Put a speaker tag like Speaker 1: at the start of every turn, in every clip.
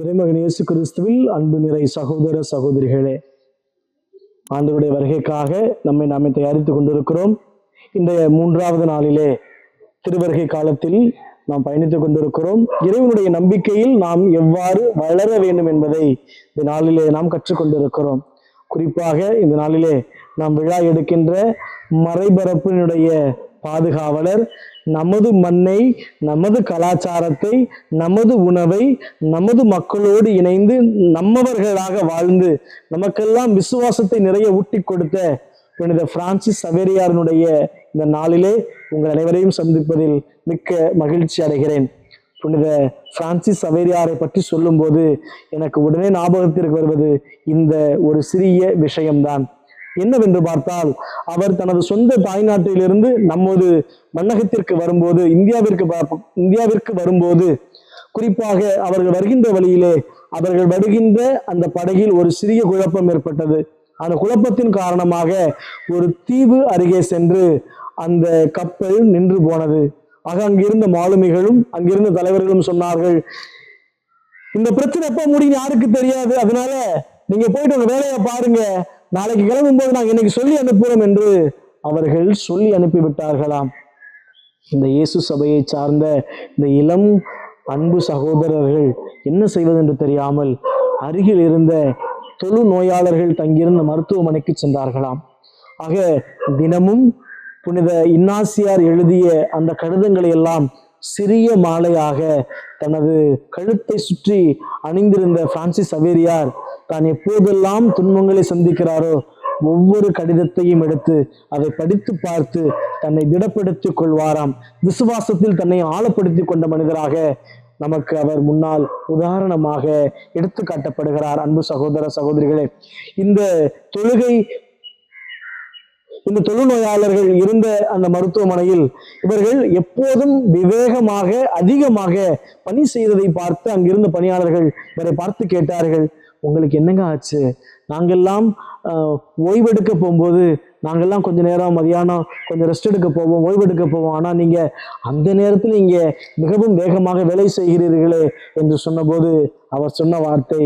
Speaker 1: இறைமகன் இயேசு கிறிஸ்துவில் அன்பு நிறை சகோதர சகோதரிகளே ஆண்டவருடைய வருகைக்காக நம்மை நாமே தயாரித்துக் கொண்டிருக்கிறோம். இந்த மூன்றாவது நாளிலே திருவருகை காலத்தில் நாம் பயணித்துக் கொண்டிருக்கிறோம். இறைவனுடைய நம்பிக்கையில் நாம் எவ்வாறு வளர வேண்டும் என்பதை இந்த நாளிலே நாம் கற்றுக்கொண்டிருக்கிறோம். குறிப்பாக இந்த நாளிலே நாம் விழா எடுக்கின்ற மறைபரப்பினுடைய பாதுகாவலர் நமது மண்ணை நமது கலாச்சாரத்தை நமது உணவை நமது மக்களோடு இணைந்து நம்மவர்களாக வாழ்ந்து நமக்கெல்லாம் விசுவாசத்தை நிறைய ஊட்டி கொடுத்த புனித பிரான்சிஸ் சவேரியாரனுடைய இந்த நாளிலே உங்கள் அனைவரையும் சந்திப்பதில் மிக்க மகிழ்ச்சி அடைகிறேன். புனித பிரான்சிஸ் சவேரியாரை பற்றி சொல்லும்போது எனக்கு உடனே ஞாபகத்திற்கு வருவது இந்த ஒரு சிறிய விஷயம்தான். என்னவென்று பார்த்தால் அவர் தனது சொந்த தாய்நாட்டிலிருந்து நமது மன்னகத்திற்கு வரும்போது இந்தியாவிற்கு இந்தியாவிற்கு வரும்போது குறிப்பாக அவர்கள் வருகின்ற வழியிலே அவர்கள் வருகின்ற அந்த படகில் ஒரு சிறிய குழப்பம் ஏற்பட்டது. அந்த குழப்பத்தின் காரணமாக ஒரு தீவு அருகே சென்று அந்த கப்பல் நின்று போனது. ஆக அங்கிருந்த மாலுமிகளும் அங்கிருந்த தலைவர்களும் சொன்னார்கள் இந்த பிரச்சனை எப்ப முடியும் யாருக்கு தெரியாது. அதனால நீங்க போயிட்டு உங்க வேலையை பாருங்க. நாளைக்கு கிளம்பும் போது நாங்கள் இன்னைக்கு சொல்லி அனுப்புகிறோம் என்று அவர்கள் சொல்லி அனுப்பிவிட்டார்களாம். இந்த இயேசு சபையை சார்ந்த இந்த இளம் அன்பு சகோதரர்கள் என்ன செய்வது என்று தெரியாமல் அருகில் இருந்த தொழு நோயாளர்கள் தங்கியிருந்த மருத்துவமனைக்கு சென்றார்களாம். ஆக தினமும் புனித இன்னாசியார் எழுதிய அந்த கடிதங்களை எல்லாம் சிறிய மாலையாக தனது கழுத்தை சுற்றி அணிந்திருந்த பிரான்சிஸ் அவேரியார் தான் எப்போதெல்லாம் துன்பங்களை சந்திக்கிறாரோ ஒவ்வொரு கடிதத்தையும் எடுத்து அதை படித்து பார்த்து தன்னை திடப்படுத்திக் கொள்வாராம். விசுவாசத்தில் தன்னை ஆழப்படுத்தி கொண்ட மனிதராக நமக்கு அவர் முன்னால் உதாரணமாக எடுத்து காட்டப்படுகிறார். அன்பு சகோதர சகோதரிகளே இந்த தொழுகை இந்த தொழுநோயாளர்கள் இருந்த அந்த மருத்துவமனையில் இவர்கள் எப்போதும் விவேகமாக அதிகமாக பணி செய்ததை பார்த்து அங்கிருந்த பணியாளர்கள் இவரை பார்த்து கேட்டார்கள் உங்களுக்கு என்னங்க ஆச்சு? நாங்கெல்லாம் ஓய்வெடுக்க போகும்போது நாங்கள்லாம் கொஞ்சம் நேரம் மதியானம் கொஞ்சம் ரெஸ்ட் எடுக்க போவோம் ஓய்வெடுக்க போவோம். ஆனால் நீங்கள் அந்த நேரத்தில் இங்கே மிகவும் வேகமாக வேலை செய்கிறீர்களே என்று சொன்னபோது அவர் சொன்ன வார்த்தை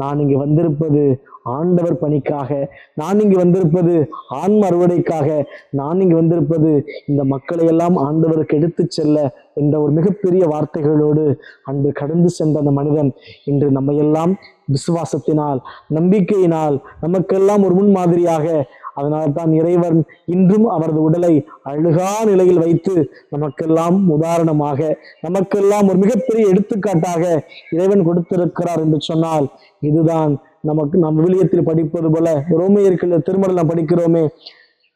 Speaker 1: நான் இங்கே வந்திருப்பது ஆண்டவர் பணிக்காக நான் இங்கு வந்திருப்பது ஆன்ம அறுவடைக்காக நான் இங்கு வந்திருப்பது இந்த மக்களை எல்லாம் ஆண்டவருக்கு எடுத்து செல்ல என்ற ஒரு மிகப்பெரிய வார்த்தைகளோடு அன்று கடந்து சென்ற அந்த மனிதன் இன்று நம்மையெல்லாம் விசுவாசத்தினால் நம்பிக்கையினால் நமக்கெல்லாம் ஒரு முன்மாதிரியாக அதனால் தான் இறைவன் இன்றும் அவரது உடலை அழுகா நிலையில் வைத்து நமக்கெல்லாம் உதாரணமாக நமக்கெல்லாம் ஒரு மிகப்பெரிய எடுத்துக்காட்டாக இறைவன் கொடுத்திருக்கிறார் என்று சொன்னால் இதுதான் நமக்கு நாம் விவிலியத்தில் படிப்பது போல ரோமையர்கள் திருமணம் நாம் படிக்கிறோமே.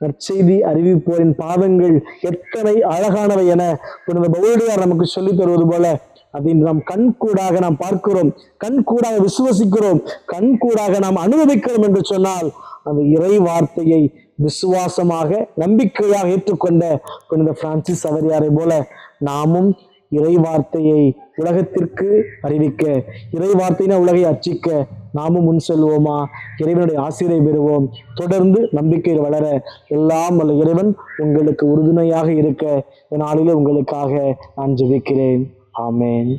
Speaker 1: நற்செய்தி அறிவிப்போரின் பாதங்கள் எத்தனை அழகானவை என புனித பவுலடியார் நமக்கு சொல்லித் தருவது போல அதை நாம் கண் கூடாக நாம் பார்க்கிறோம் கண் கூடாக விசுவசிக்கிறோம் கண் கூடாக நாம் அனுபவிக்கிறோம் என்று சொன்னால் அந்த இறை வார்த்தையை விசுவாசமாக நம்பிக்கையாக ஏற்றுக்கொண்ட புனித பிரான்சிஸ் அவரியாரை போல நாமும் இறை வார்த்தையை உலகத்திற்கு அறிவிக்க இறை வார்த்தையின உலகை அச்சிக்க நாமும் முன் செல்வோமா? இறைவனுடைய ஆசிரியை பெறுவோம். தொடர்ந்து நம்பிக்கையில் வளர எல்லாம் வல்ல இறைவன் உங்களுக்கு உறுதுணையாக இருக்க நாளிலே உங்களுக்காக நான் ஜெபிக்கிறேன். ஆமேன்.